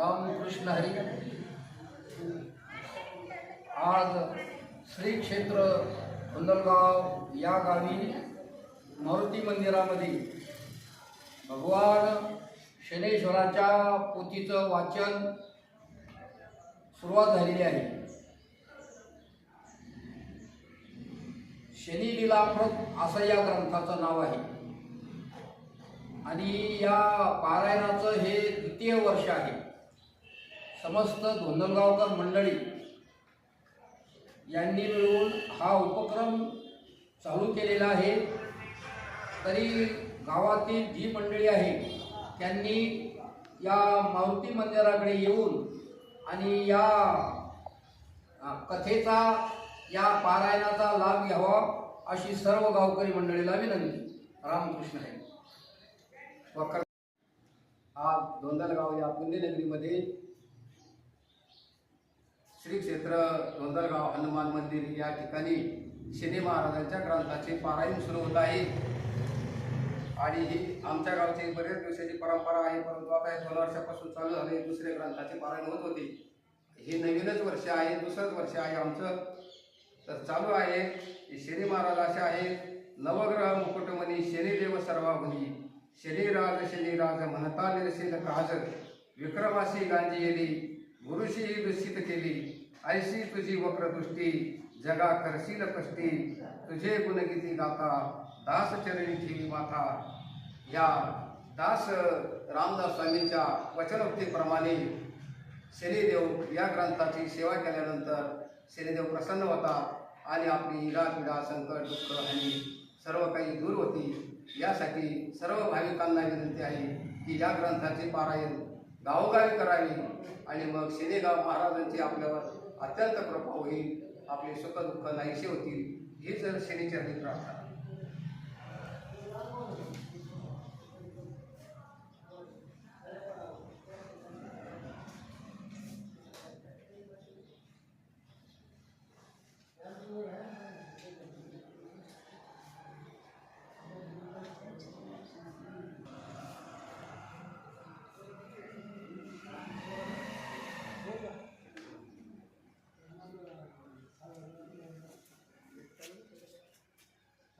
रामकृष्ण हरी। आज श्री क्षेत्र कुंदलगाव या गावी मारुती मंदिरामध्ये भगवान शनेश्वराच्या पोथीचं वाचन सुरुवात झालेली आहे. शनी लीलाप्रत असं या ग्रंथाचं नाव आहे. आणि या पारायणाचं हे द्वितीय वर्ष आहे. समस्त धोंदलगावकर मंडळी यांनी मिळून हा उपक्रम चालू केलेला आहे. तरी गावातील जी मंडळी आहे त्यांनी या मारुती मंदिराकडे येऊन आणि या कथेचा या पारायणाचा लाभ घ्यावा अशी सर्व गावकरी मंडळीला विनंती. रामकृष्ण आहे. हा आज धोंदलगाव या पुण्यनगरीमध्ये श्री क्षेत्र धोंदलगाव हनुमान मंदिर या ठिकाणी शनी महाराजांच्या ग्रंथाचे पारायण सुरू होत आहे. आणि ही आमच्या गावची बरेच दिवसाची परंपरा आहे परंतु आता दोन वर्षापासून चालू झाले दुसरे ग्रंथाचे पारायण होत होते. हे नवीनच वर्ष आहे दुसरंच वर्ष आहे आमचं. तर चालू आहे की शनी महाराज असे आहेत नवग्रह मुकुटमणी शनिदेव सर्वाभुनी शनिराज शनिराज म्हणता निरसील काज विक्रमासी गांधी येली गुरुशी दूषित केली. ऐशी तुझी वक्रदृष्टी जगा करशील कष्टी तुझे गुणगीती गाता दास चरणी माथा. या दास रामदास स्वामींच्या वचनोक्तीप्रमाणे शनिदेव या ग्रंथाची सेवा केल्यानंतर शनिदेव प्रसन्न होता आणि आपली इडा पिडा संकट दुःख आणि सर्व काही दूर होती. यासाठी सर्व भाविकांना विनंती आहे की या ग्रंथाचे पारायण गावोगावी करावी आणि मग शनिगाव महाराजांची आपल्यावर अत्यंत कृपा होईल आपले सुखदुःख नाहीसे होतील ही जर शनीचरणी प्रार्थना अरे